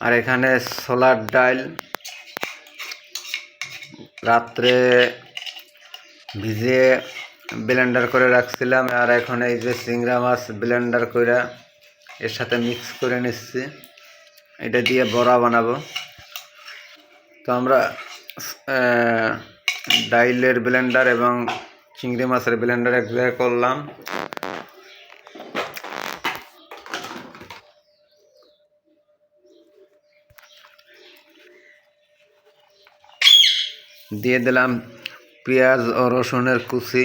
আর এখানে সোলার ডাইল, রাত্রে ভিজিয়ে ব্লেন্ডার করে রাখছিলাম, আর এখন এই যে চিংড়া মাছ ব্লেন্ডার করে এর সাথে মিক্স করে নিচ্ছি। এটা দিয়ে বড়া বানাবো। তো আমরা ডাইলের ব্লেন্ডার এবং চিংড়ি মাছের ব্লেন্ডার এক করলাম। দিয়ে দিলাম পেঁয়াজ ও রসুনের কুচি।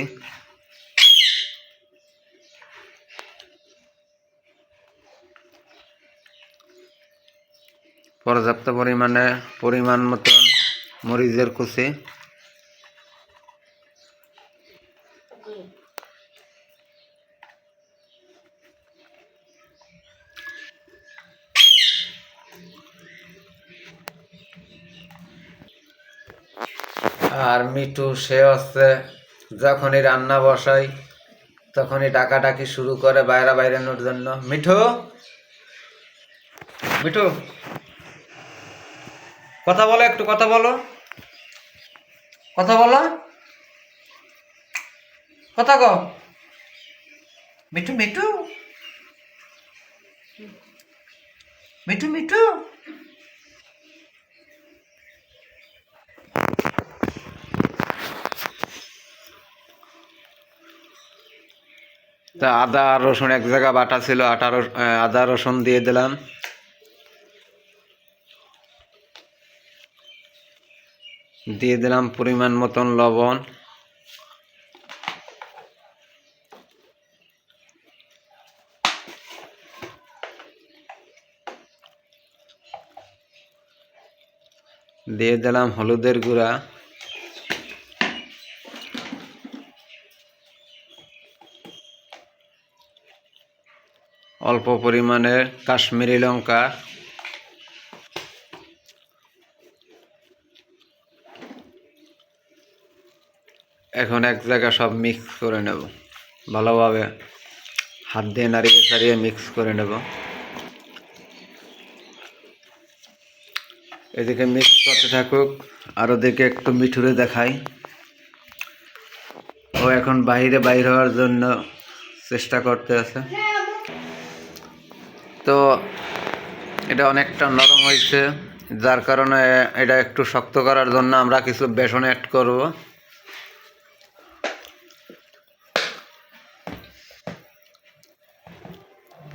পর্যাপ্ত পরিমাণে পরিমাণ মতন মরিচের কুচি। আর মিঠু, সে হচ্ছে যখনই রান্না বসাই তখনই ডাকাডাকি শুরু করে বাইরে বাইরানোর জন্য। মিঠু? মিঠু? কথা বলো, একটু কথা বলো। কথা বলো। কথা কও। মিঠু মিঠু? মিঠু মিঠু? তা আদা আর রসুন এক জায়গা, বাটা ছিল, আটা আদা, রসুন দিয়ে দিলাম। দিয়ে দিলাম পরিমাণ মতন লবণ। দিয়ে দিলাম হলুদের গুঁড়া। অল্প পরিমাণে কাশ্মীরি লঙ্কা। এখন এক জায়গায় সব মিক্স করে নেব। ভালোভাবে হাত দিয়ে নাড়িয়ে চাড়িয়ে মিক্স করে নেব। এদিকে মিক্স করতে থাকুক, আর ওদিকে একটু মিঠুরে দেখাই। ও এখন বাইরে বাইর হওয়ার জন্য চেষ্টা করতে আছে। তো এটা অনেকটা নরম হয়েছে, যার কারণে এটা একটু শক্ত করার জন্য আমরা কিছু বেসন অ্যাড করব।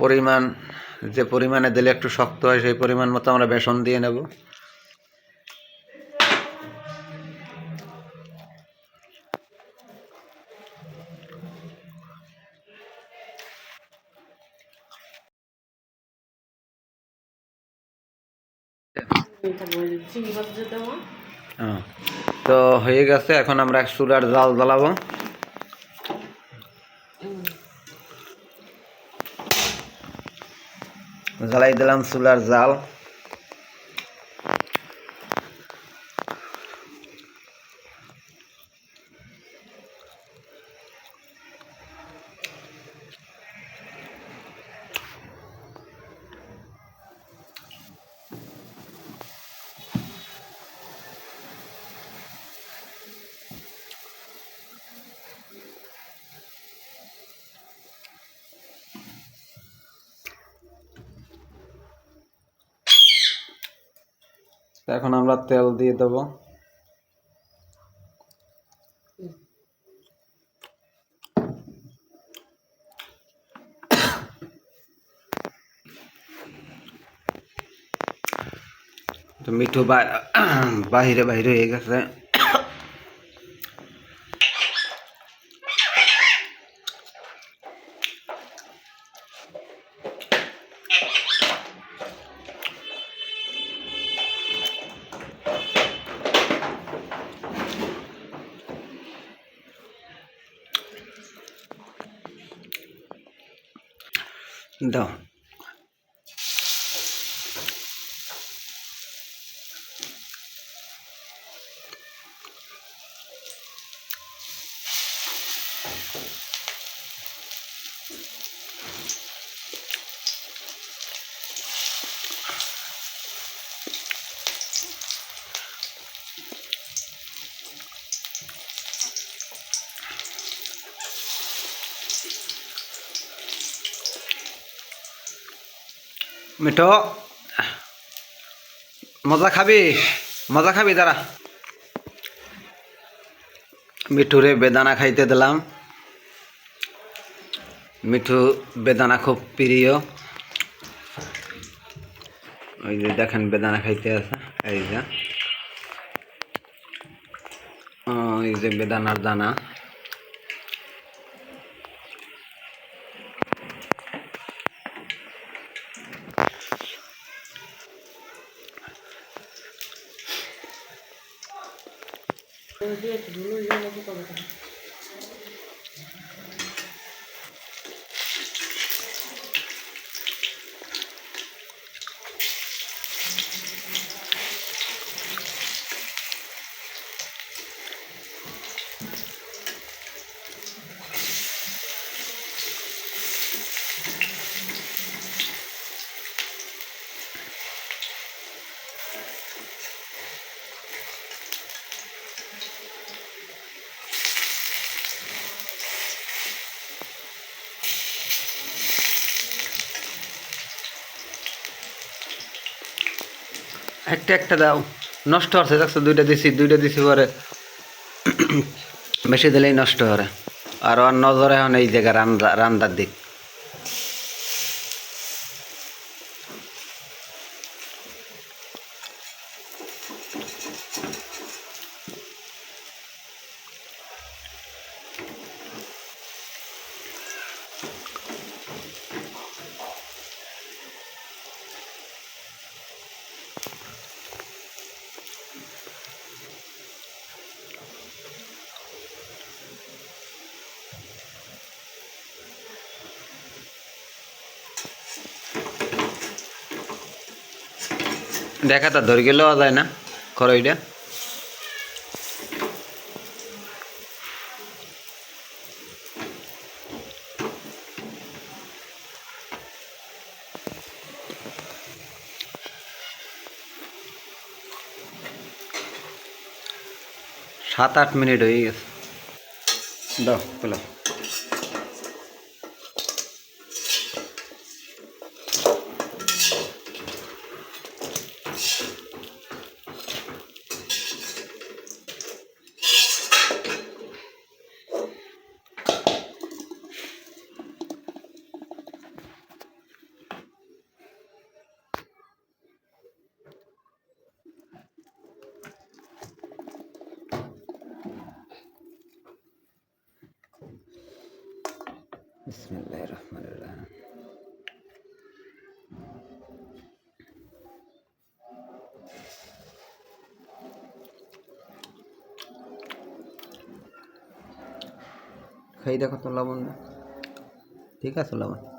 পরিমাণ, যে পরিমাণে দিলে একটু শক্ত হয়, সেই পরিমাণ মতো আমরা বেসন দিয়ে নেব। তো হয়ে গেছে এখন আমরা চুলার জাল জ্বালাবো। জ্বালাই দিলাম চুলার জাল। এখন আমরা তেল দিয়ে দেব। তো মিঠু বাহিরে বাহিরে হয়ে গেছে। দাও মিঠো, মজা খাবি? মজা খাবি, দাঁড়া। মিঠুরে বেদানা খাইতে দিলাম। মিঠু বেদানা খুব প্রিয়। ওই যে দেখেন বেদানা খাইতে আছে, এই যে। ওই যে বেদানার দানা। দিয়ে ধুলো দিয়ে নেব কবে একটা একটা দাও। নষ্ট হচ্ছে, দেখছ? দুইটা দিছি দুইটা দিছি পরে। বেশি দিলেই নষ্ট হরে আর নজরে নজর এখন এই জায়গা রান্দার দিক। দেখা তো ধরে গেলেও যায় না খরইটা সাত আট মিনিট হয়ে গেছে। দাও পেলাম। বিসমিল্লাহির রহমানির রহিম খাই দেখো তো লবণ। না ঠিক আছে লবণ।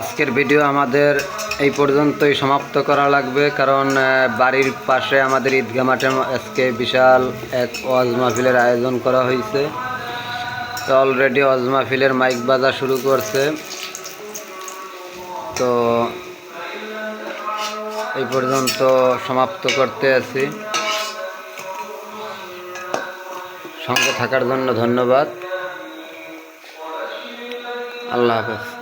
আজকের ভিডিও আমাদের এই পর্যন্তই সমাপ্ত করা লাগবে, কারণ বাড়ির পাশে আমাদের ঈদগা মাঠে আজকে বিশাল এক ওয়াজ মাহফিলের আয়োজন করা হয়েছে। তো অলরেডি ওয়াজ মাহফিলের মাইক বাজা শুরু করছে। তো এই পর্যন্ত সমাপ্ত করতে আছি। সঙ্গে থাকার জন্য ধন্যবাদ। আল্লাহ হাফেজ।